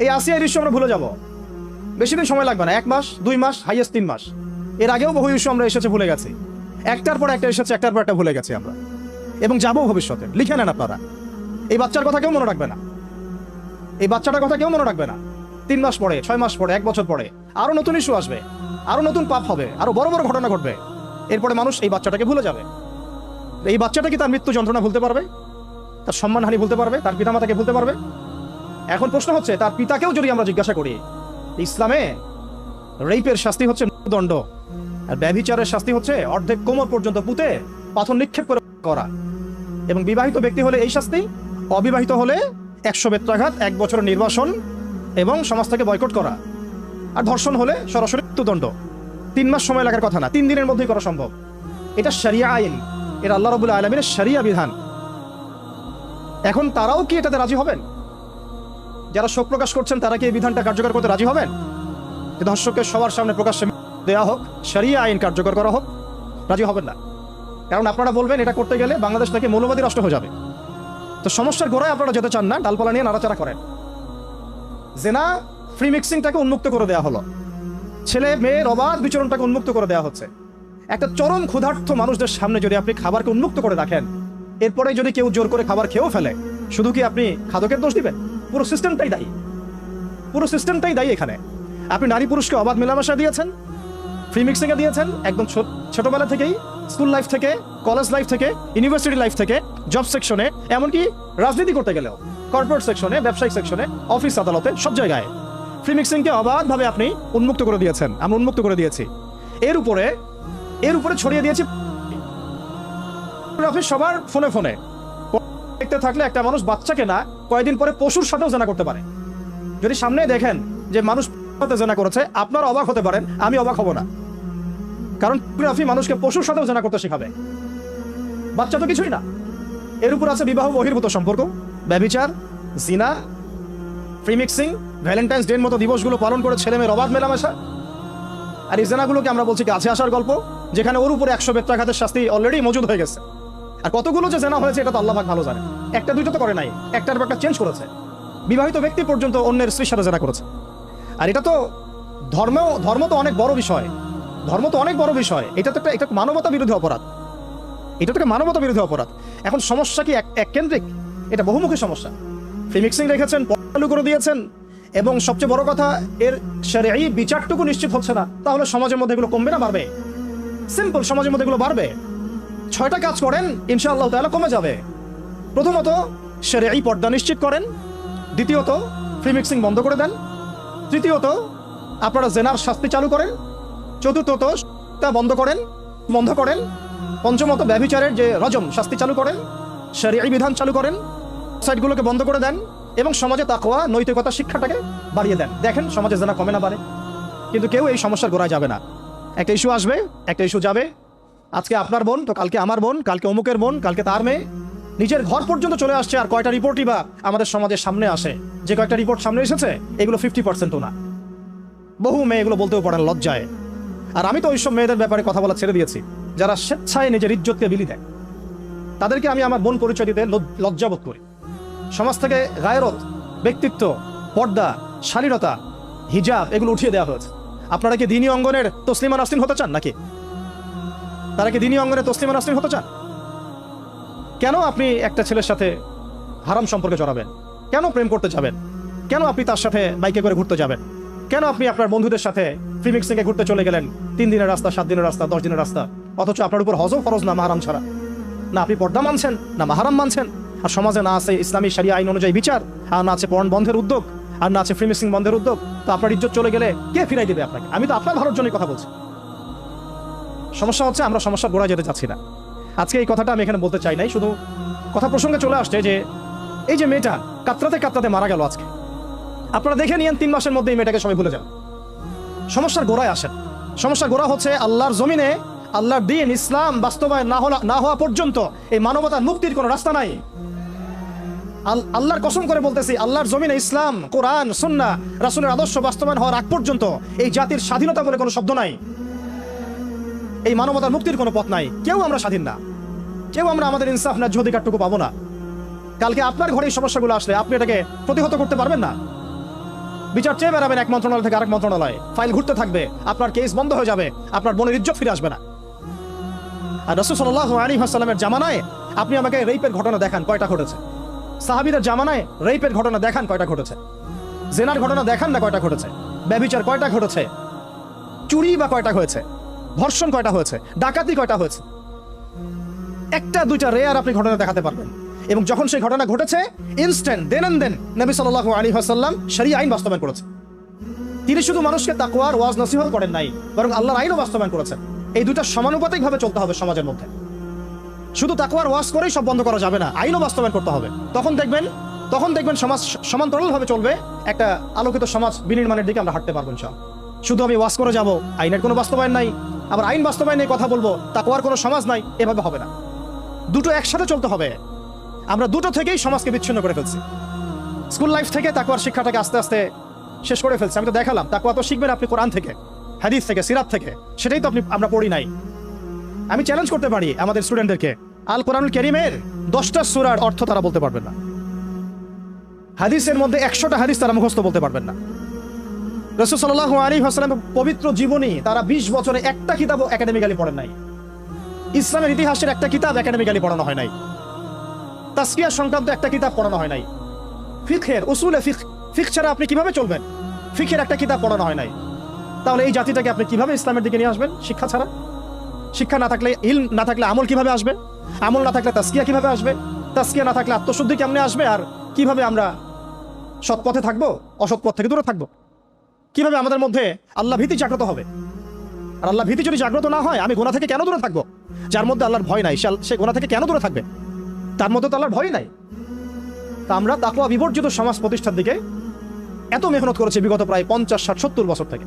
এই আসিয়ার ইস্যু আমরা ভুলে যাব। বেশি দিন সময় লাগবে না। এক মাস, দুই মাস, হাইয়েস্ট তিন মাস। এর আগেও বহু ইস্যু আমরা এসেছে, ভুলে গেছি। একটার পর একটা এসেছে, একটার পর একটা ভুলে গেছি আমরা। এবং যাব ভবিষ্যতে। লিখে নেন আপনারা। এই বাচ্চার কথা কেউ মনে রাখবে না। এই বাচ্চাটার কথা কেউ মনে রাখবে না। তিন মাস পরে, ছয় মাস পরে, এক বছর পরে, আরও নতুন ইস্যু আসবে। আরও নতুন পাপ হবে। আরও বড় বড় ঘটনা ঘটবে। এরপরে মানুষ এই বাচ্চাটাকে ভুলে যাবে। এই বাচ্চাটা কি তার মৃত্যু যন্ত্রণা ভুলতে পারবে? তার সম্মানহানি ভুলতে পারবে? তার পিতামাতাকে ভুলতে পারবে? এখন প্রশ্ন হচ্ছে, তার পিতাকেও যদি আমরা জিজ্ঞাসা করি, ইসলামে রেপের শাস্তি হচ্ছে দণ্ড আর ব্যভিচারের শাস্তি হচ্ছে অর্ধেক কোমর পর্যন্ত পুঁতে পাথর নিক্ষেপ করে করা। এবং বিবাহিত ব্যক্তি হলে এই শাস্তি, অবিবাহিত হলে একশো বেত্রাঘাত, এক বছরের নির্বাসন এবং সমাজ থেকে বয়কট করা। আর ধর্ষণ হলে সরাসরি মৃত্যুদণ্ড। তিন মাস সময় লাগার কথা না, তিন দিনের মধ্যেই করা সম্ভব। এটা শরিয়া আইন, এটা আল্লাহ রবুল্লা আলমিনের শরিয়া বিধান। এখন তারাও কি এটাতে রাজি হবেন? যারা শোক প্রকাশ করছেন, তারা কি এই বিধানটা কার্যকর করতে রাজি হবেন? যে ধর্ষককে সবার সামনে প্রকাশ্যে দেওয়া হোক, শরিয়া আইন কার্যকর করা হোক, রাজি হবেন না। কারণ আপনারা বলবেন, এটা করতে গেলে বাংলাদেশ থেকে মৌলবাদী রাষ্ট্র হয়ে যাবে। তো সমস্যার গোড়ায় আপনারা যেতে চান না, ডালপালা নিয়ে নাড়াচাড়া করেন। জেনা ফ্রি মিক্সিংটাকে উন্মুক্ত করে দেওয়া হলো। ছেলে, মেয়ের অবাধ বিচরণটাকে উন্মুক্ত করে দেওয়া হচ্ছে। একটা চরম ক্ষুধার্থ মানুষদের সামনে যদি আপনি খাবারকে উন্মুক্ত করে রাখেন, এরপরে যদি কেউ জোর করে খাবার খেয়েও ফেলে, শুধু কি আপনি খাদকের দোষ দিবেন? পুরো সিস্টেমটাই দায়ী। পুরো সিস্টেমটাই দায়ী এখানে। আপনি নারী পুরুষকে অবাধ মেলামেশা দিয়েছেন ফ্রি মিক্সিংয়ে দিয়েছেন, একদম ছোটবেলা থেকেই স্কুল লাইফ থেকে কলেজ লাইফ থেকে ইউনিভার্সিটি লাইফ থেকে জব সেকশনে এমনকি রাজনীতি করতে গেলেও কর্পোরেট সেকশনে ব্যবসায়িক সেকশনে অফিস আদালতে, সব জায়গায়। ফ্রি মিক্সিংকে অবাধভাবে আপনি উন্মুক্ত করে দিয়েছেন, আমি উন্মুক্ত করে দিয়েছি। এর উপরে এর উপরে ছড়িয়ে দিয়েছি ফটোগ্রাফি সবার ফোনে ফোনে। দেখতে থাকলে একটা মানুষ বাচ্চাকে না কয়েকদিন পরে পশুর সাথেও জানা করতে পারে। যদি সামনে দেখেন যে মানুষ সাথে জানা করেছে, আপনার অবাক হতে পারেন, আমি অবাক হব না। কারণ ফটোগ্রাফি মানুষকে পশুর সাথেও জানা করতে শেখাবে। বাচ্চা তো কিছুই না। এর উপর আছে বিবাহ বহির্ভূত সম্পর্ক ব্যবিচার জিনা ফ্রি মিক্সিং ভ্যালেন্টাইন্স ডের মতো দিবসগুলো পালন করে ছেলে মেয়ের অবাধ মেলামেশা। আর এই জেনাগুলোকে আমরা বলছি কাছে আসার গল্প, যেখানে ওর উপরে একশো বেত্রাঘাতের শাস্তি অলরেডি মজুদ হয়ে গেছে। আর কতগুলো যে জেনা হয়েছে এটা তো আল্লাহ ভালো জানে একটা, দুইটা তো করে নাই। একটার পর একটা চেঞ্জ করেছে। বিবাহিত ব্যক্তি পর্যন্ত অন্যের স্ত্রীর সাথে জেনা করেছে। আর এটা তো ধর্ম ধর্ম তো অনেক বড় বিষয়। ধর্ম তো অনেক বড় বিষয়। এটা তো একটা, এটা মানবতা বিরোধী অপরাধ। এটা তো মানবতা বিরোধী অপরাধ। এখন সমস্যা কি এক- কেন্দ্রিক? এটা বহুমুখী সমস্যা। ফ্রি মিক্সিং রেখেছেন চালু করে দিয়েছেন, এবং সবচেয়ে বড় কথা, এর এই বিচারটুকু নিশ্চিত হচ্ছে না। তাহলে সমাজের মধ্যে এগুলো কমবে না, বাড়বে? সিম্পল সমাজের মধ্যে এগুলো বাড়বে? ছয়টা কাজ করেন, ইনশাআল্লাহ তাহলে কমে যাবে। প্রথমত সেরে এই পর্দা নিশ্চিত করেন। দ্বিতীয়ত, ফ্রি মিক্সিং বন্ধ করে দেন। তৃতীয়ত, আপনারা জেনার শাস্তি চালু করেন। চতুর্থত, তা বন্ধ করেন বন্ধ করেন। পঞ্চমত, ব্যভিচারের যে রজম, শাস্তি চালু করেন। শরিয়াই বিধান চালু করেন। সাইটগুলোকে বন্ধ করে দেন এবং সমাজে তাকওয়া, নৈতিকতা, শিক্ষাটাকে বাড়িয়ে দেন। দেখেন, সমাজে জানা কমে না বাড়ে কিন্তু কেউ এই সমস্যার গোড়ায় যাবে না। একটা ইস্যু আসবে, একটা ইস্যু যাবে। আজকে আপনার বোন, তো কালকে আমার বোন, কালকে অমুকের বোন, কালকে তার মেয়ে। নিজের ঘর পর্যন্ত চলে আসছে আর কয়টা রিপোর্টই বা আমাদের সমাজের সামনে আসে। যে কয়েকটা রিপোর্ট সামনে এসেছে, এগুলো ফিফটি পার্সেন্টও না বহু মেয়ে এগুলো বলতেও পারেন লজ্জায়। আর আমি তো ওইসব মেয়েদের ব্যাপারে কথা বলা ছেড়ে দিয়েছি, যারা স্বেচ্ছায় নিজের ইজ্জতকে বিলি দেয়। তাদেরকে আমি আমার বোন পরিচয় দিতে লজ- লজ্জাবোধ করি। সমাজ থেকে গায়রত, ব্যক্তিত্ব, পর্দা, শালীনতা, হিজাব, এগুলো উঠিয়ে দেওয়া হয়েছে। আপনারা কি দিনী অঙ্গনের তসলিমা নাসরিন হতে চান নাকি? তারা কি দিনী অঙ্গনে তসলিমা নাসরিন হতে চান? কেন আপনি একটা ছেলের সাথে হারাম সম্পর্কে জড়াবেন? কেন প্রেম করতে যাবেন? কেন আপনি তার সাথে বাইকে করে ঘুরতে যাবেন? কেন আপনি আপনার বন্ধুদের সাথে ফ্রি মিক্সিংয়ে ঘুরতে চলে গেলেন? তিন দিনের রাস্তা, সাত দিনের রাস্তা, দশ দিনের রাস্তা। অথচ আপনার উপর হজও ফরজ না, মাহারাম ছাড়া। না, আপনি পর্দা মানছেন, না মাহারাম মানছেন। আর সমাজে না আছে ইসলামী সারিয়া আইন অনুযায়ী বিচার, আর না আছে পর্ন বন্ধের উদ্যোগ, আর না আছে ফ্রি মিক্সিং বন্ধের উদ্যোগ, তো আপনার ইজ্জত চলে গেলে কে ফিরাই দেবে আপনাকে? আমি তো আপনার ভালোর জন্যই কথা বলছি। সমস্যা হচ্ছে আমরা সমস্যার গোড়ায় যেতে চাচ্ছি না। আজকে এই কথাটা আমি এখানে বলতে চাই নাই, শুধু কথা প্রসঙ্গে চলে আসছে যে এই যে মেয়েটা কাতরাতে কাতরাতে মারা গেল আজকে। আপনারা দেখে নিয়েন, তিন মাসের মধ্যে এই মেয়েটাকে সবাই ভুলে যান সমস্যার গোড়ায় আসেন। সমস্যার গোড়া হচ্ছে আল্লাহর জমিনে, আল্লাহর দিন, ইসলাম বাস্তবায়ন না হলা না হওয়া পর্যন্ত এই মানবতার মুক্তির কোনো রাস্তা নাই। আল- আল্লাহর কসম করে বলতেছি, আল্লাহর জমিনে ইসলাম, কোরআন সুন্না রাসূলের আদর্শ বাস্তবায়ন হওয়ার আগ পর্যন্ত এই জাতির স্বাধীনতা বলে কোনো শব্দ নাই। এই মানবতার মুক্তির কোনো পথ নাই। কেউ আমরা স্বাধীন না। কেউ আমরা আমাদের ইনসাফ ন্যায্য অধিকারটুকু পাবো না। কালকে আপনার ঘরে এই সমস্যাগুলো আসলে আপনি এটাকে প্রতিহত করতে পারবেন না। বিচার চেয়ে বেড়াবেন এক মন্ত্রণালয় থেকে আরেক মন্ত্রণালয়ে। ফাইল ঘুরতে থাকবে, আপনার কেস বন্ধ হয়ে যাবে, আপনার বোনের ইজ্জত ফিরে আসবে না। আর রসুল সাল্লাহ আলী হাসালামের জামানায় আপনি আমাকে রেইপের ঘটনা দেখান, কয়টা ঘটেছে? সাহাবিদের জামানায় রেইপের ঘটনা দেখান, কয়টা ঘটেছে? জেনার ঘটনা দেখান না কয়টা ঘটেছে? ব্যবিচার কয়টা ঘটেছে? চুরি বা কয়টা হয়েছে? ধর্ষণ কয়টা হয়েছে? ডাকাতি কয়টা হয়েছে? একটা, দুইটা রেয়ার আপনি ঘটনা দেখাতে পারবেন। এবং যখন সেই ঘটনা ঘটেছে ইনস্ট্যান্ট দেন দেন নবী সাল্লাহ আলী হাসাল্লাম সারি আইন বাস্তবায়ন করেছে। তিনি শুধু মানুষকে তাকওয়ার, ওয়াজ নসিহত করেন নাই, বরং আল্লাহর আইনও বাস্তবায়ন করেছেন। এই দুটা সমানুপাতিক ভাবে চলতে হবে সমাজের মধ্যে। শুধু তাকওয়ার, ওয়াজ করেই সব বন্ধ করা যাবে না, আইনও বাস্তবায়ন করতে হবে। তখন দেখবেন তখন দেখবেন সমাজ সমান্তরাল ভাবে চলবে, একটা আলোকিত সমাজ বিনির্মাণের দিকে আমরা হাঁটতে পারব সব শুধু আমি ওয়াজ করে যাব, আইনের কোনো বাস্তবায়ন নাই। আবার আইন বাস্তবায়ন কথা বলব তাকওয়ার কোনো সমাজ নাই, এভাবে হবে না। দুটো একসাথে চলতে হবে। আমরা দুটো থেকেই সমাজকে বিচ্ছিন্ন করে ফেলছি। স্কুল লাইফ থেকে তাকওয়ার শিক্ষাটাকে আস্তে আস্তে শেষ করে ফেলছি। আমি তো দেখালাম, তাকওয়া তো শিখবেন আপনি কোরআন থেকে, হাদিস থেকে, সিরাত থেকে, সেটাই তো আপনি, আমরা পড়ি নাই। আমি চ্যালেঞ্জ করতে পারি আমাদের স্টুডেন্টদেরকে আল কোরআনুল করিমের দশটা সুরার অর্থ তারা বলতে পারবেন না। হাদিসের মধ্যে একশোটা হাদিস তারা মুখস্থ বলতে পারবেন না। রসুল সাল্লাহ আলী হাসলাম পবিত্র জীবনী, তারা বিশ বছরে একটা কিতাবও একাডেমিক্যালি পড়েন নাই। ইসলামের ইতিহাসের একটা কিতাব একাডেমিক্যালি পড়ানো হয় নাই। তাস্কিয়া সংক্রান্ত একটা কিতাব পড়ানো হয় নাই। ফিখের উসুলে ফিখ ফিখ ছাড়া আপনি কীভাবে চলবেন? ফিখের একটা কিতাব পড়ানো হয় নাই। তাহলে এই জাতিটাকে আপনি কীভাবে ইসলামের দিকে নিয়ে আসবেন? শিক্ষা ছাড়া। শিক্ষা না থাকলে ইল না থাকলে আমল কীভাবে আসবে? আমল না থাকলে তাস্কিয়া কীভাবে আসবে? তাস্কিয়া না থাকলে আত্মশুদ্ধি কেমনে আসবে? আর কীভাবে আমরা সৎ পথে থাকব অসৎ পথ থেকে দূরে থাকব? কীভাবে আমাদের মধ্যে আল্লাহ ভীতি জাগ্রত হবে? আর আল্লাহ ভীতি যদি জাগ্রত না হয়, আমি গোনা থেকে কেন দূরে থাকব? যার মধ্যে আল্লাহর ভয় নাই, সে- গোনা থেকে কেন দূরে থাকবে? তার মধ্যে তো আল্লাহর ভয় নাই। তা আমরা তাকুয়া বিবর্জিত সমাজ প্রতিষ্ঠার দিকে এত মেহনত করেছি বিগত প্রায় পঞ্চাশ, ষাট, সত্তর বছর থেকে।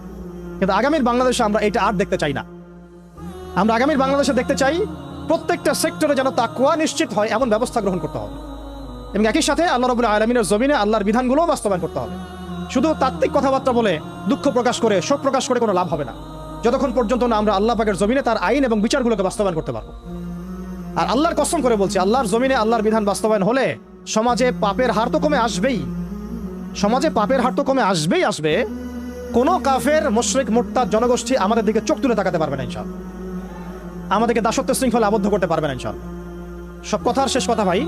কিন্তু আগামীর বাংলাদেশে আমরা এটা আর দেখতে চাই না। আমরা আগামীর বাংলাদেশে দেখতে চাই, প্রত্যেকটা সেক্টরে যেন তাকুয়া নিশ্চিত হয়, এমন ব্যবস্থা গ্রহণ করতে হবে। এবং একই সাথে আল্লাহ রবুল্লা আলমিনের জমিনে আল্লাহর বিধানগুলোও বাস্তবায়ন করতে হবে। শুধু তাত্ত্বিক কথাবার্তা বলে দুঃখ প্রকাশ করে, শোক প্রকাশ করে কোনো লাভ হবে না। যতক্ষণ পর্যন্ত না আমরা আল্লাহ পাকের জমিনে তার আইন এবং বিচারগুলোকে বাস্তবায়ন করতে পারব। আর আল্লাহর কসম করে বলছি, আল্লাহর জমিনে আল্লাহর বিধান বাস্তবায়ন হলে সমাজে পাপের হার তো কমে আসবেই। সমাজে পাপের হার তো কমে আসবেই আসবে। কোনো কাফের, মুশরিক মোট্টার জনগোষ্ঠী আমাদের দিকে চোখ তুলে তাকাতে পারবে না ইনশাল আমাদেরকে দাসত্ব শৃঙ্খলা আবদ্ধ করতে পারবে না ইনশাল সব কথার শেষ কথা ভাই,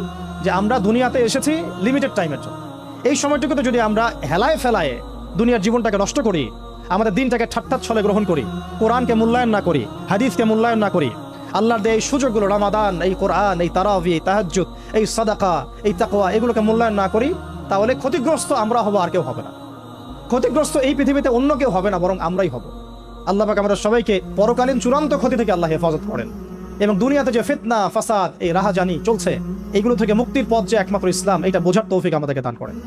যে আমরা দুনিয়াতে এসেছি লিমিটেড টাইমের জন্য। এই সময়টুকুতে যদি আমরা হেলায় ফেলায় দুনিয়ার জীবনটাকে নষ্ট করি, আমাদের দিনটাকে ঠাট্টাত ছলে গ্রহণ করি, কোরআনকে মূল্যায়ন না করি, হাদিসকে মূল্যায়ন না করি, আল্লাহর দেয় এই সুযোগগুলো, রামাদান, এই কোরআন, এই তারাবি, এই তাহাজ্জুদ, এই সাদাকা, এই তাকোয়া এগুলোকে মূল্যায়ন না করি, তাহলে ক্ষতিগ্রস্ত আমরা হব আর কেউ হবে না। ক্ষতিগ্রস্ত এই পৃথিবীতে অন্য কেউ হবে না, বরং আমরাই হব। আল্লাহ পাক আমাদের সবাইকে পরকালীন চূড়ান্ত ক্ষতি থেকে আল্লাহ হেফাজত করেন। এবং দুনিয়াতে যে ফিতনা, ফাসাদ, এই রাহাজানি চলছে, এগুলো থেকে মুক্তির পথ যে একমাত্র ইসলাম, এটা বোঝার তৌফিক আমাদেরকে দান করেন।